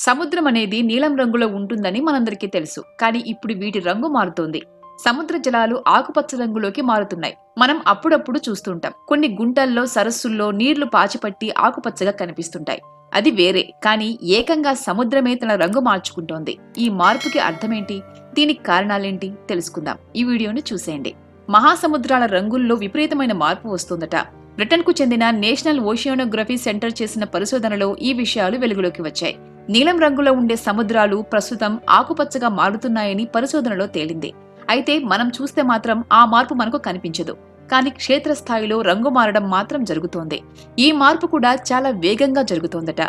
సముద్రం అనేది నీలం రంగులో ఉంటుందని మనందరికీ తెలుసు. కానీ ఇప్పుడు వీటి రంగు మారుతోంది. సముద్ర జలాలు ఆకుపచ్చ రంగులోకి మారుతున్నాయి. మనం అప్పుడప్పుడు చూస్తుంటాం. కొన్ని గుంటల్లో సరస్సుల్లో నీళ్ళు పాచిపట్టి ఆకుపచ్చగా కనిపిస్తుంటాయి. అది వేరే. కానీ ఏకంగా సముద్రమే తన రంగు మార్చుకుంటోంది. ఈ మార్పుకి అర్థమేంటి? దీనికి కారణాలేంటి? తెలుసుకుందాం. ఈ వీడియోని చూసేయండి. మహాసముద్రాల రంగుల్లో విపరీతమైన మార్పు వస్తుందట. బ్రిటన్కు చెందిన నేషనల్ ఓషియోనోగ్రఫీ సెంటర్ చేసిన పరిశోధనలో ఈ విషయాలు వెలుగులోకి వచ్చాయి. నీలం రంగులో ఉండే సముద్రాలు ప్రస్తుతం ఆకుపచ్చగా మారుతున్నాయని పరిశోధనలో తేలింది. అయితే మనం చూస్తే మాత్రం ఆ మార్పు మనకు కనిపించదు. కానీ క్షేత్రస్థాయిలో రంగు మారడం మాత్రం జరుగుతోంది. ఈ మార్పు కూడా చాలా వేగంగా జరుగుతోందట.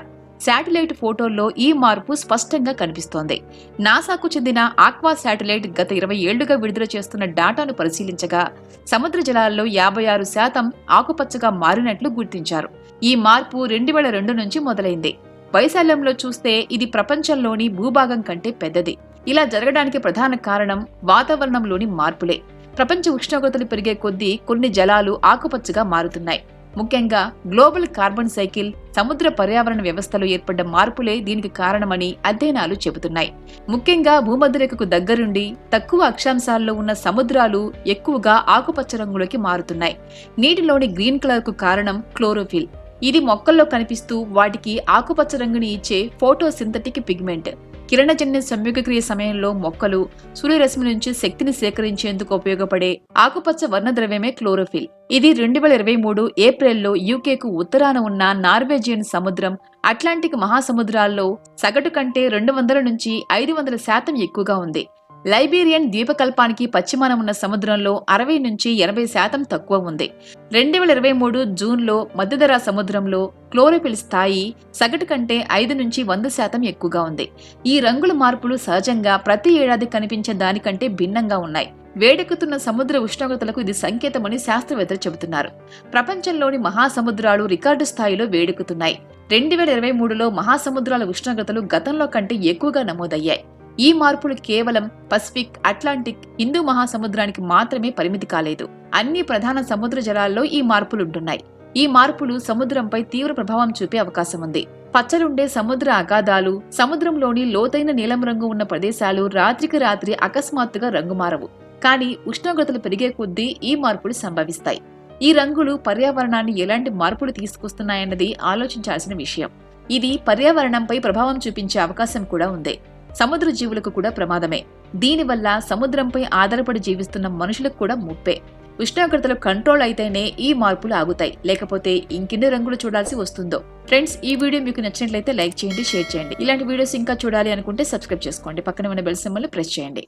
శాటిలైట్ ఫోటోల్లో ఈ మార్పు స్పష్టంగా కనిపిస్తోంది. నాసాకు చెందిన ఆక్వా శాటిలైట్ గత ఇరవై ఏళ్ళుగా విడుదల చేస్తున్న డాటాను పరిశీలించగా సముద్ర జలాల్లో యాభై ఆరు శాతం ఆకుపచ్చగా మారినట్లు గుర్తించారు. ఈ మార్పు రెండు వేల రెండు నుంచి మొదలైంది. వైశాల్యంలో చూస్తే ఇది ప్రపంచంలోని భూభాగం కంటే పెద్దది. ఇలా జరగడానికి ప్రధాన కారణం వాతావరణంలోని మార్పులే. ప్రపంచ ఉష్ణోగ్రతలు పెరిగే కొద్దీ కొన్ని జలాలు ఆకుపచ్చగా మారుతున్నాయి. ముఖ్యంగా గ్లోబల్ కార్బన్ సైకిల్ సముద్ర పర్యావరణ వ్యవస్థలో ఏర్పడ్డ మార్పులే దీనికి కారణమని అధ్యయనాలు చెబుతున్నాయి. ముఖ్యంగా భూమధ్యరేఖకు దగ్గరుండి తక్కువ అక్షాంశాల్లో ఉన్న సముద్రాలు ఎక్కువగా ఆకుపచ్చ రంగులోకి మారుతున్నాయి. నీటిలోని గ్రీన్ కలర్కు కారణం క్లోరోఫిల్. ఇది మొక్కల్లో కనిపిస్తూ వాటికి ఆకుపచ్చ రంగుని ఇచ్చే ఫోటోసింథటిక్ పిగ్మెంట్. కిరణజన్య సంయోగక్రియ సమయంలో మొక్కలు సూర్యరశ్మి నుంచి శక్తిని సేకరించేందుకు ఉపయోగపడే ఆకుపచ్చ వర్ణద్రవ్యమే క్లోరోఫిల్. ఇది రెండు వేల ఇరవై మూడు ఏప్రిల్లో యూకేకు ఉత్తరాన ఉన్న నార్వేజియన్ సముద్రం అట్లాంటిక్ మహాసముద్రాల్లో సగటు కంటే రెండు వందల నుంచి ఐదు వందల శాతం ఎక్కువగా ఉంది. లైబీరియన్ ద్వీపకల్పానికి పశ్చిమాన ఉన్న సముద్రంలో అరవై నుంచి ఎనభై శాతం తక్కువ ఉంది. రెండు వేల ఇరవై మూడు జూన్లో మధ్యధరా సముద్రంలో క్లోరోపిల్ స్థాయి సగటు కంటే ఐదు నుంచి వంద శాతం ఎక్కువగా ఉంది. ఈ రంగుల మార్పులు సహజంగా ప్రతి ఏడాది కనిపించే దానికంటే భిన్నంగా ఉన్నాయి. వేడెక్కుతున్న సముద్ర ఉష్ణోగ్రతలకు ఇది సంకేతమని శాస్త్రవేత్తలు చెబుతున్నారు. ప్రపంచంలోని మహాసముద్రాలు రికార్డు స్థాయిలో వేడెక్కుతున్నాయి. రెండు వేల ఇరవై మూడులో మహాసముద్రాల ఉష్ణోగ్రతలు గతంలో కంటే ఎక్కువగా నమోదయ్యాయి. ఈ మార్పులు కేవలం పసిఫిక్ అట్లాంటిక్ హిందూ మహాసముద్రానికి మాత్రమే పరిమితి కాలేదు. అన్ని ప్రధాన సముద్ర జలాల్లో ఈ మార్పులుంటున్నాయి. ఈ మార్పులు సముద్రంపై తీవ్ర ప్రభావం చూపే అవకాశం ఉంది పచ్చలుండే సముద్ర అగాధాలు సముద్రంలోని లోతైన నీలం రంగు ఉన్న ప్రదేశాలు రాత్రికి రాత్రి అకస్మాత్తుగా రంగు మారవు కానీ ఉష్ణోగ్రతలు పెరిగే కొద్దీ ఈ మార్పులు సంభవిస్తాయి. ఈ రంగులు పర్యావరణాన్ని ఎలాంటి మార్పులు తీసుకొస్తున్నాయన్నది ఆలోచించాల్సిన విషయం. ఇది పర్యావరణంపై ప్రభావం చూపించే అవకాశం కూడా ఉంది. సముద్ర జీవులకు కూడా ప్రమాదమే. దీనివల్ల సముద్రంపై ఆధారపడి జీవిస్తున్న మనుషులకు కూడా ముప్పే. ఉష్ణోగ్రతలు కంట్రోల్ అయితేనే ఈ మార్పులు ఆగుతాయి. లేకపోతే ఇంకెన్ని రంగులు చూడాల్సి వస్తుందో. ఫ్రెండ్స్ ఈ వీడియో మీకు నచ్చినట్లయితే లైక్ చేయండి షేర్ చేయండి. ఇలాంటి వీడియోస్ ఇంకా చూడాలి అనుకుంటే సబ్స్క్రైబ్ చేసుకోండి. పక్కన ఉన్న బెల్ సింబల్ ప్రెస్ చేయండి.